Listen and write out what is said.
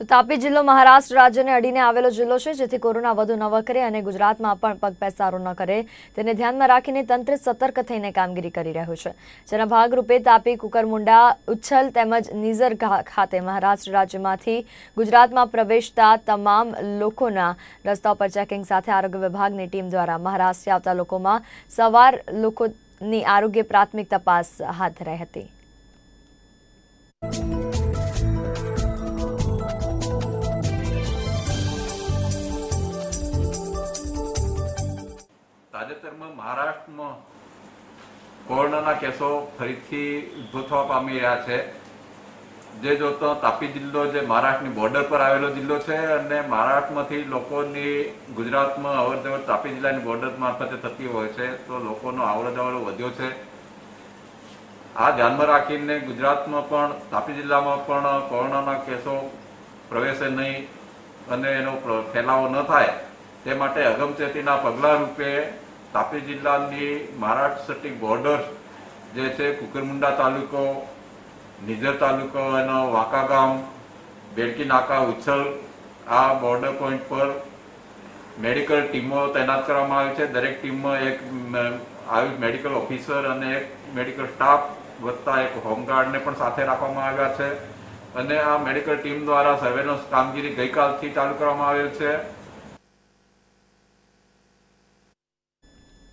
તો તાપી જિલ્લો મહારાષ્ટ્ર રાજ્યને અડીને આવેલો જિલ્લો છે, જેથી કોરોના વધુ ન વકરે અને ગુજરાતમાં પણ પગ પેસારો ન કરે. તેને ધ્યાનમાં રાખીને તંત્ર સતર્ક થઈને કામગીરી કરી રહ્યું છે. જેના ભાગરૂપે તાપી, કુકરમુંડા, ઉચ્છલ તેમજ નિઝર ખાતે મહારાષ્ટ્ર રાજ્યમાંથી ગુજરાતમાં પ્રવેશતા તમામ લોકોના રસ્તા પર ચેકિંગ સાથે આરોગ્ય વિભાગની ટીમ દ્વારા મહારાષ્ટ્રથી આવતા લોકોમાં સવાર લોકોની આરોગ્ય પ્રાથમિક તપાસ હાથ ધરાઈ હતી. તાજેતરમાં મહારાષ્ટ્રમાં કોરોનાના કેસો ફરીથી ઉદ્ભવ થવા પામી રહ્યા છે. જે જોતો તાપી જિલ્લો જે મહારાષ્ટ્રની બોર્ડર પર આવેલો જિલ્લો છે અને મહારાષ્ટ્રમાંથી લોકોની ગુજરાતમાં અવર જવર તાપી જિલ્લાની બોર્ડર મારફતે થતી હોય છે, તો લોકોનો આવડો જવરો વધ્યો છે. આ ધ્યાનમાં રાખીને ગુજરાતમાં પણ, તાપી જિલ્લામાં પણ કોરોનાના કેસો પ્રવેશે નહીં અને એનો ફેલાવો ન થાય. તે માટે અગમચેતીના પગલાં રૂપે તાપી જિલ્લાની મહારાષ્ટ્ર સટી બોર્ડર જે છે, કુકરમુંડા તાલુકો, નિઝર તાલુકો અને વાંકા ગામ, બેડકી નાકા ઉછલ આ બોર્ડર પોઈન્ટ પર મેડિકલ ટીમો તૈનાત કરવામાં આવી છે. દરેક ટીમમાં એક આવી મેડિકલ ઓફિસર અને એક મેડિકલ સ્ટાફ વધતા એક હોમગાર્ડને પણ સાથે રાખવામાં આવ્યા છે. અને આ મેડિકલ ટીમ દ્વારા સર્વેલન્સ કામગીરી ગઈકાલથી ચાલુ કરવામાં આવેલ છે.